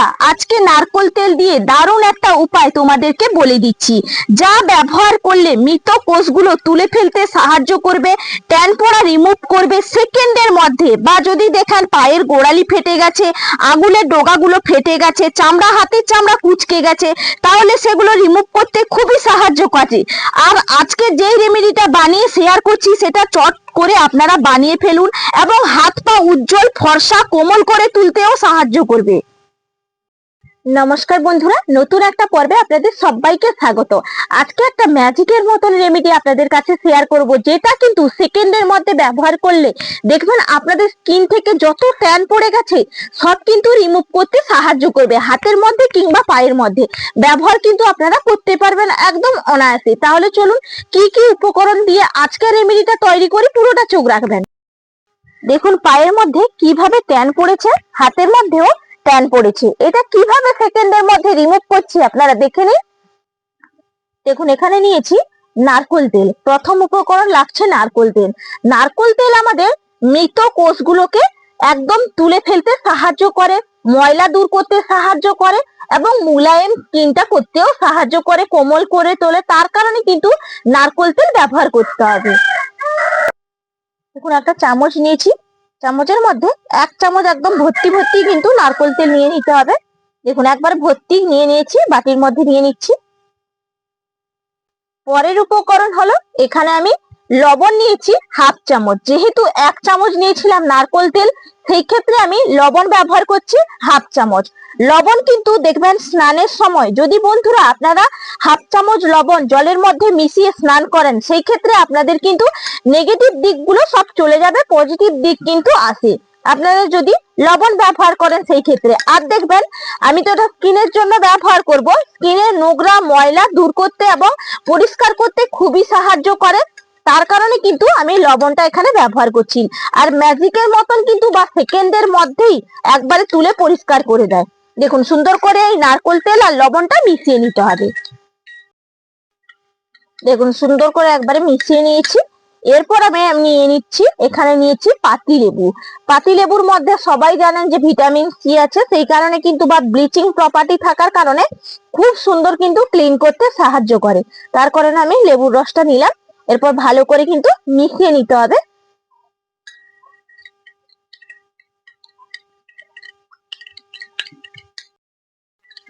বন্ধুরা, আজকে নারকোল তেল দিয়ে দারুণ একটা উপায় তোমাদেরকে বলে দিচ্ছি। যা ব্যবহার করলে মৃত কোষগুলো তুলে ফেলতে সাহায্য করবে ট্যান পোড়া রিমুভ করবে সেকেন্ডের মধ্যে, বা যদি দেখেন পায়ের গোড়ালি ফেটে গেছে, আঙুলের ডোগাগুলো ফেটে গেছে, চামড়া হাতের চামড়া কুচকে গেছে, তাহলে সেগুলো রিমুভ করতে খুবই সাহায্য করে। আর আজকে যেই রেমেডিটা বানিয়ে শেয়ার করছি, সেটা চট করে আপনারা বানিয়ে ফেলুন এবং হাত পা উজ্জ্বল, ফর্সা, কোমল করে তুলতেও সাহায্য করবে। নমস্কার বন্ধুরা, নতুন একটা পর্বে আপনাদের সবাইকে স্বাগত। আজকে একটা ম্যাজিকের মতন রেমেডি আপনাদের কাছে শেয়ার করব, যেটা কিন্তু সেকেন্ডের মধ্যে ব্যবহার করলে দেখবেন আপনাদের স্কিন থেকে যত ট্যান পড়ে গেছে, সব কিন্তু রিমুভ করতে সাহায্য করবে, হাতের মধ্যে কিংবা পায়ের মধ্যে। ব্যবহার কিন্তু আপনারা করতে পারবেন একদম অনায়াসে। তাহলে চলুন, কি কি উপকরণ দিয়ে আজকের রেমেডিটা তৈরি করি, পুরোটা চোখ রাখবেন। দেখুন, পায়ের মধ্যে কীভাবে ট্যান পড়েছে, হাতের মধ্যেও ট্যান পড়েছে। এটা কীভাবে সেকেন্ডের মধ্যে রিমুভ করছি আপনারা দেখে নিন। দেখুন, এখানে নিয়েছি নারকোল তেল। প্রথম উপকরণ লাগছে নারকোল তেল। নারকোল তেল আমাদের মৃত কোষগুলোকে একদম তুলে ফেলতে সাহায্য করে, ময়লা দূর করতে সাহায্য করে এবং মুলায়েম স্কিনটা করতেও সাহায্য করে, কোমল করে তোলে। তার কারণে কিন্তু নারকোল তেল ব্যবহার করতে হবে। দেখুন, একটা চামচ নিয়েছি। চামচের মধ্যে এক চামচ একদম ভর্তি ভর্তি কিন্তু নারকোল তেল নিয়ে নিতে হবে। দেখুন, একবার ভর্তি নিয়ে নিয়েছি, বাটির মধ্যে নিয়ে নিচ্ছি। পরের উপকরণ হলো, এখানে আমি লবণ নিয়েছি হাফ চামচ। যেহেতু এক চামচ নিয়েছিলাম নারকোল তেল সেই ক্ষেত্রে আমি লবণ ব্যবহার করছি হাফ চামচ। লবণ কিন্তু দেখবেন স্নানের সময়, যদি বন্ধুরা আপনারা হাফ চামচ লবণ জলের মধ্যে মিশিয়ে স্নান করেন, সেই ক্ষেত্রে আপনাদের কিন্তু নেগেটিভ দিকগুলো সব চলে যাবে পজিটিভ দিক কিন্তু আসে। আপনারা যদি লবণ ব্যবহার করেন সেই ক্ষেত্রে। আর দেখবেন, আমি তো এটা স্কিনের জন্য ব্যবহার করব। স্কিনের নোংরা ময়লা দূর করতে এবং পরিষ্কার করতে খুবই সাহায্য করে। তার কারণে কিন্তু আমি লবণটা এখানে ব্যবহার করছি। আর ম্যাজিকের মতন কিন্তু বা সেকেন্ডের মধ্যেই একবারে তুলে পরিষ্কার করে দেয়। দেখুন, সুন্দর করে এই নারকোল তেল আর লবণটা মিশিয়ে নিতে হবে। দেখুন, সুন্দর করে একবারে মিশিয়ে নিয়েছি। এরপর আমি নিয়ে নিচ্ছি, এখানে নিয়েছি পাতি লেবু। পাতি লেবুর মধ্যে সবাই জানেন যে ভিটামিন সি আছে, সেই কারণে কিন্তু বা ব্লিচিং প্রপার্টি থাকার কারণে খুব সুন্দর কিন্তু ক্লিন করতে সাহায্য করে। তার কারণে আমি লেবুর রসটা নিলাম। এরপর ভালো করে কিন্তু মিশিয়ে নিতে হবে।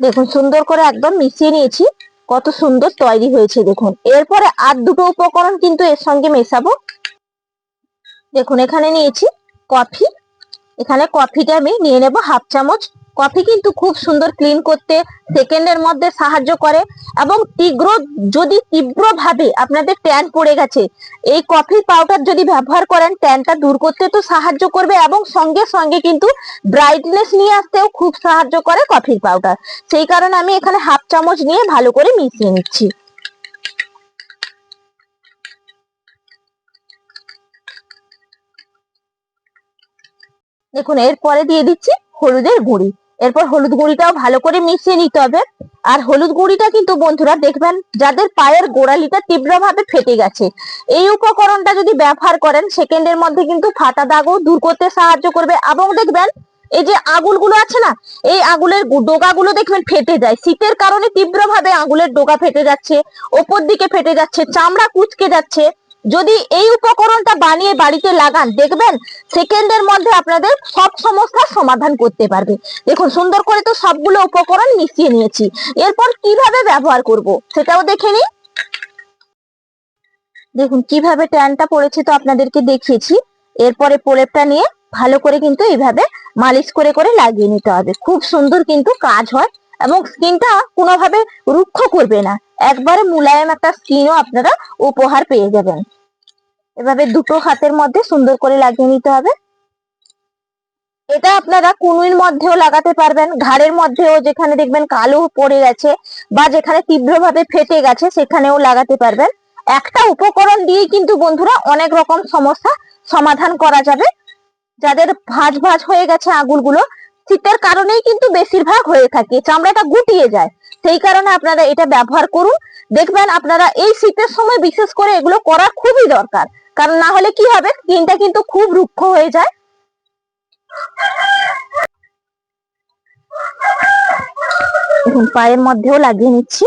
দেখুন, সুন্দর করে একদম মিশিয়ে নিয়েছি। কত সুন্দর তৈরি হয়েছে, দেখুন। এরপরে আর দুটো উপকরণ কিন্তু এর সঙ্গে মেশাবো। দেখুন, এখানে নিয়েছি কফি। এখানে কফিটা আমি নিয়ে নেব হাফ চামচ কফি কিন্তু খুব সুন্দর ক্লিন করতে সেকেন্ডের মধ্যে সাহায্য করে এবং তীব্র, যদি তীব্রভাবে আপনাদের ট্যান পড়ে গেছে, এই কফি পাউডার যদি ব্যবহার করেন ট্যানটা দূর করতে তো সাহায্য করবে এবং সঙ্গে সঙ্গে কিন্তু ব্রাইটনেস নিয়ে আসতেও খুব সাহায্য করে কফির পাউডার সেই কারণে আমি এখানে হাফ চামচ নিয়ে ভালো করে মিশিয়ে নিচ্ছি। দেখুন, এরপরে দিয়ে দিচ্ছি হলুদের গুঁড়ি। এরপর হলুদ গুঁড়িটাও ভালো করে মিশিয়ে নিতে হবে। আর হলুদ গুঁড়িটা কিন্তু বন্ধুরা দেখবেন, যাদের পায়ের গোড়ালিটা তীব্রভাবে ফেটে গেছে। এই উপকরণটা যদি ব্যবহার করেন, সেকেন্ডের মধ্যে কিন্তু ফাটা দাগও দূর করতে সাহায্য করবে। এবং দেখবেন, এই যে আগুলগুলো আছে না, এই আগুলের ডোগাগুলো দেখবেন ফেটে যায়। শীতের কারণে তীব্রভাবে আগুলের ডোগা ফেটে যাচ্ছে, ওপর দিকে ফেটে যাচ্ছে, চামড়া কুচকে যাচ্ছে। যদি এই উপকরণটা বানিয়ে বাড়িতে লাগান, দেখবেন সেকেন্ডের মধ্যে আপনাদের সব সমস্যার সমাধান করতে পারবে। দেখুন, সুন্দর করে তো সবগুলো উপকরণ মিশিয়ে নিয়েছি। এরপর কীভাবে ব্যবহার করব সেটাও দেখে নিই। দেখুন, কীভাবে ট্যানটা পড়েছে তো আপনাদেরকে দেখিয়েছি। এরপরে প্রলেপটা নিয়ে ভালো করে কিন্তু এইভাবে মালিশ করে করে লাগিয়ে নিতে হবে। খুব সুন্দর কিন্তু কাজ হয় এবং স্কিনটা কোনোভাবে রুক্ষ করবে না। একবারে মুলায়ম একটা স্কিনও আপনারা উপহার পেয়ে যাবেন। এভাবে দুটো হাতের মধ্যে সুন্দর করে লাগিয়ে নিতে হবে। এটা আপনারা কুনুইর মধ্যেও লাগাতে পারবেন, ঘাড়ের মধ্যেও যেখানে দেখবেন কালো পড়ে গেছে বা যেখানে তীব্রভাবে ফেটে গেছে সেখানেও লাগাতে পারবেন। একটা উপকরণ দিয়ে কিন্তু বন্ধুরা অনেক রকম সমস্যা সমাধান করা যাবে। যাদের ভাঁজ ভাঁজ হয়ে গেছে আঙুলগুলো শীতের কারণেই কিন্তু বেশিরভাগ হয়ে থাকে, চামড়াটা গুটিয়ে যায়। সেই কারণে আপনারা এটা ব্যবহার করুন। দেখবেন আপনারা এই শীতের সময় বিশেষ করে এগুলো করা খুবই দরকার। কারণ না হলে কি হবে? স্কিনটা কিন্তু খুব রুক্ষ হয়ে যায়। পায়ের মধ্যেও লাগিয়ে নিচ্ছি।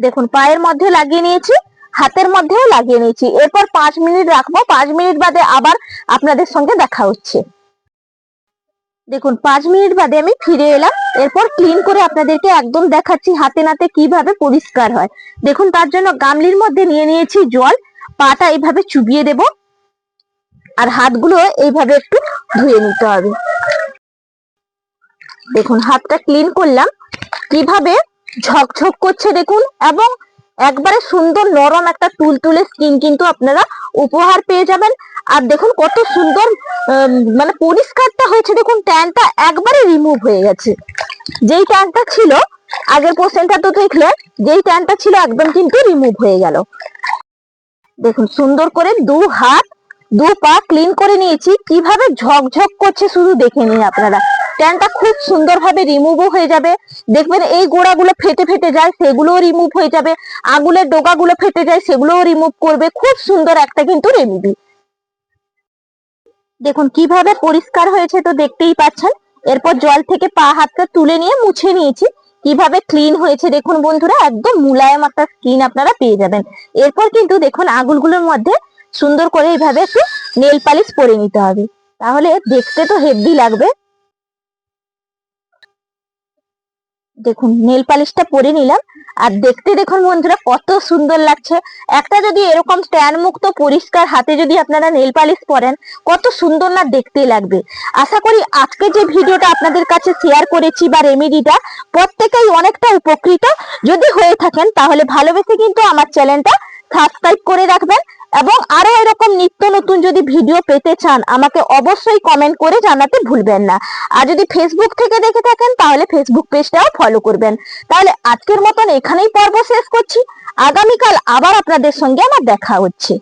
দেখুন, পায়ের মধ্যে লাগিয়ে নিয়েছি, হাতের মধ্যেও লাগিয়ে নিয়েছি। এরপর পাঁচ মিনিট রাখব। পাঁচ মিনিট বাদে আবার আপনাদের সঙ্গে দেখা হচ্ছে। দেখুন, পাঁচ মিনিট বাদে আমি ফিরে এলাম। এরপর ক্লিন করে আপনাদেরকে একদম দেখাচ্ছি হাতে নাতে কীভাবে পরিষ্কার হয়। দেখুন, তার জন্য গামলির মধ্যে নিয়ে নিয়েছি জল। পাটা এইভাবে চুবিয়ে দেব। আর হাতগুলো এইভাবে একটু ধুয়ে নিতে হবে। দেখুন, হাতটা ক্লিন করলাম। কীভাবে ঝকঝক করছে দেখুন এবং একবারে সুন্দর নরম একটা তুলতুলে স্কিন কিন্তু আপনারা উপহার পেয়ে যাবেন। আর দেখুন কত সুন্দর মানে পরিষ্কারটা হয়েছে দেখুন ট্যানটা একবারে রিমুভ হয়ে গেছে। যেই ট্যানটা ছিল, আগের পোর্শনটা তো দেখলেন, যেই ট্যানটা ছিল একদম কিন্তু রিমুভ হয়ে গেল। দেখুন সুন্দর করে দু হাত, দু পা ক্লিন করে নিয়েছি। কীভাবে ঝকঝক করছে শুধু দেখে নিন আপনারা। ট্যানটা খুব সুন্দরভাবে রিমুভও হয়ে যাবে। দেখবেন এই গোড়াগুলো ফেটে ফেটে যায়, সেগুলোও রিমুভ হয়ে যাবে। আঙুলের ডোকাগুলো ফেটে যায়, সেগুলোও রিমুভ করবে। খুব সুন্দর একটা কিন্তু রেমেডি দেখুন, কীভাবে পরিষ্কার হয়েছে তো দেখতেই পাচ্ছেন। এরপর জল থেকে পা হাতটা তুলে নিয়ে মুছে নিয়েছি। কীভাবে ক্লিন হয়েছে দেখুন বন্ধুরা, একদম মুলায়ম একটা স্কিন আপনারা পেয়ে যাবেন। এরপর কিন্তু দেখুন, আঙুলগুলোর মধ্যে সুন্দর করে এইভাবে একটু নেল পালিশ পরে নিতে হবে। তাহলে দেখতে তো হেভি লাগবে। দেখুন নেল পালিশটা পরে নিলাম। আর দেখতে দেখুন বন্ধুরা, কত সুন্দর লাগছে। একটা যদি এরকম স্ট্যান্ড মুক্ত, পরিষ্কার হাতে যদি আপনারা নেল পালিশ পরেন, কত সুন্দর না দেখতে লাগবে। আশা করি আজকে যে ভিডিওটা আপনাদের কাছে শেয়ার করেছি বা রেমেডিটা প্রত্যেকেই অনেকটা উপকৃত। যদি হয়ে থাকেন, তাহলে ভালোবেসে কিন্তু আমার চ্যানেলটা সাবস্ক্রাইব করে রাখবেন। এবং আরও এরকম নিত্য নতুন যদি ভিডিও পেতে চান, আমাকে অবশ্যই কমেন্ট করে জানাতে ভুলবেন না। আর যদি ফেসবুক থেকে দেখে থাকেন, তাহলে ফেসবুক পেজটাও ফলো করবেন। তাহলে আজকের মতন এখানেই পর্ব শেষ করছি। আগামীকাল আবার আপনাদের সঙ্গে আমার দেখা হচ্ছে।